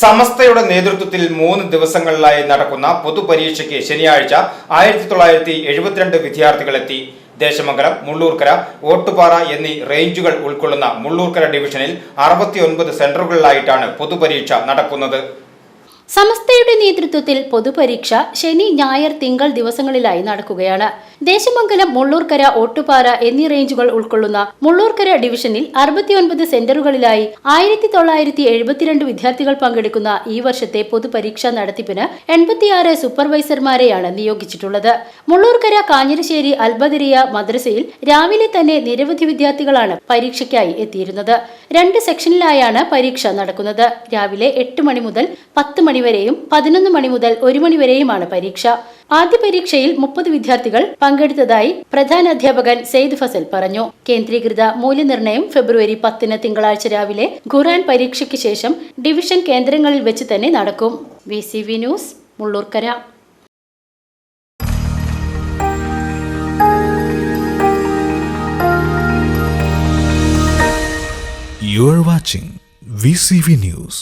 സമസ്തയുടെ നേതൃത്വത്തിൽ മൂന്ന് ദിവസങ്ങളിലായി നടക്കുന്ന പൊതുപരീക്ഷയ്ക്ക് ശനിയാഴ്ച ആയിരത്തി തൊള്ളായിരത്തി എഴുപത്തിരണ്ട് വിദ്യാർത്ഥികളെത്തി. ദേശമംഗലം മുള്ളൂർക്കര ഓട്ടുപാറ എന്നീ റേഞ്ചുകൾ ഉൾക്കൊള്ളുന്ന മുള്ളൂർക്കര ഡിവിഷനിൽ അറുപത്തിയൊൻപത് സെന്ററുകളിലായിട്ടാണ് പൊതുപരീക്ഷ നടക്കുന്നത്. സമസ്തയുടെ നേതൃത്വത്തിൽ പൊതുപരീക്ഷ ശനി ഞായർ തിങ്കൾ ദിവസങ്ങളിലായി നടക്കുകയാണ്. ദേശമംഗലം മുള്ളൂർക്കര ഓട്ടുപാറ എന്നീ റേഞ്ചുകൾ ഉൾക്കൊള്ളുന്ന മുള്ളൂർക്കര ഡിവിഷനിൽ അറുപത്തിയൊൻപത് സെന്ററുകളിലായി ആയിരത്തി തൊള്ളായിരത്തി എഴുപത്തിരണ്ട് വിദ്യാർത്ഥികൾ പങ്കെടുക്കുന്ന ഈ വർഷത്തെ പൊതുപരീക്ഷാ നടത്തിപ്പിന് എൺപത്തിയാറ് സൂപ്പർവൈസർമാരെയാണ് നിയോഗിച്ചിട്ടുള്ളത്. മുള്ളൂർക്കര കാഞ്ഞിരശ്ശേരി അൽബദരിയ മദ്രസയിൽ രാവിലെ തന്നെ നിരവധി വിദ്യാർത്ഥികളാണ് പരീക്ഷയ്ക്കായി എത്തിയിരുന്നത്. രണ്ട് സെക്ഷനിലായാണ് പരീക്ഷ നടക്കുന്നത്. രാവിലെ എട്ട് മണി മുതൽ പത്ത് മണിവരെയും പതിനൊന്ന് മണി മുതൽ ഒരു മണിവരെയുമാണ് പരീക്ഷ. ആദ്യ പരീക്ഷയിൽ മുപ്പത് വിദ്യാർത്ഥികൾ പങ്കെടുത്തതായി പ്രധാന അധ്യാപകൻ സെയ്ദ് ഫസൽ പറഞ്ഞു. കേന്ദ്രീകൃത മൂല്യനിർണയം ഫെബ്രുവരി പത്തിന് തിങ്കളാഴ്ച രാവിലെ ഖുറാൻ പരീക്ഷയ്ക്ക് ശേഷം ഡിവിഷൻ കേന്ദ്രങ്ങളിൽ വെച്ച് തന്നെ നടക്കും. V C V news Mullurkara. You are watching VCV News.